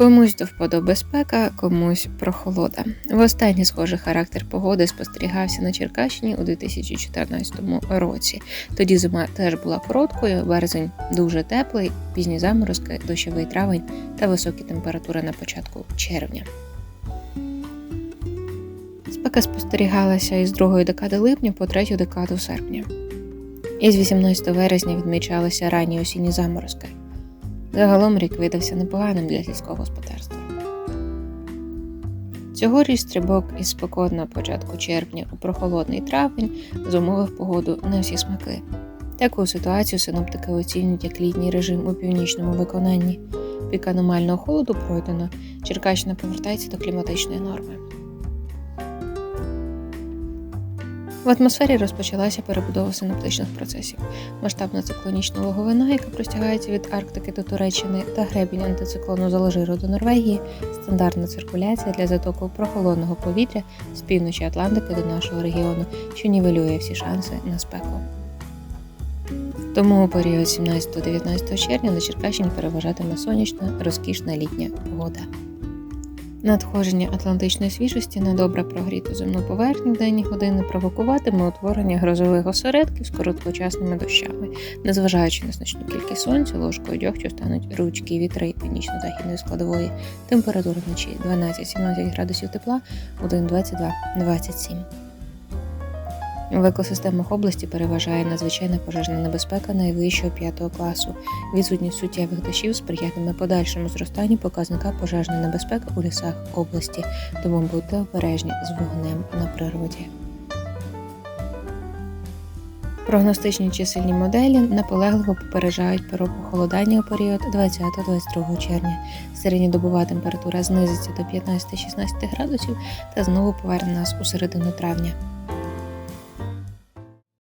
Комусь до вподоб безпека, комусь прохолода. Востаннє схожий характер погоди спостерігався на Черкащині у 2014 році. Тоді зима теж була короткою, березень дуже теплий, пізні заморозки, дощовий травень та високі температури на початку червня. Спека спостерігалася із другої декади липня по третю декаду серпня. Із 18 вересня відмічалися ранні осінні заморозки. Загалом рік видався непоганим для сільського господарства. Цьогоріч стрибок із спекотного початку червня у прохолодний травень зумовив погоду на всі смаки. Таку ситуацію синоптики оцінюють як літній режим у північному виконанні. Пік аномального холоду пройдено, Черкащина повертається до кліматичної норми. В атмосфері розпочалася перебудова синоптичних процесів. Масштабна циклонічна логовина, яка простягається від Арктики до Туреччини та гребінь антициклону Заложиру до Норвегії, стандартна циркуляція для затоку прохолодного повітря з півночі Атлантики до нашого регіону, що нівелює всі шанси на спеку. Тому у період 17-19 червня на Черкащині переважатиме сонячна, розкішна літня погода. Надходження атлантичної свіжості на добре прогріту земну поверхню в денні години провокуватиме утворення грозових осередків з короткочасними дощами. Незважаючи на значну кількість сонця, ложкою дьогтю стануть ручки вітри північно-західної складової. Температура вночі 12-17 градусів тепла, у день 22-27. В екосистемах області переважає надзвичайна пожежна небезпека найвищого 5 класу. Відсутність суттєвих дощів сприятиме подальшому зростанню показника пожежна небезпека у лісах області, тому будьте обережні з вогнем на природі. Прогностичні чисельні моделі наполегливо попереджають про похолодання у період 20-22 червня. Середньодобова температура знизиться до 15-16 градусів та знову поверне нас у середину травня.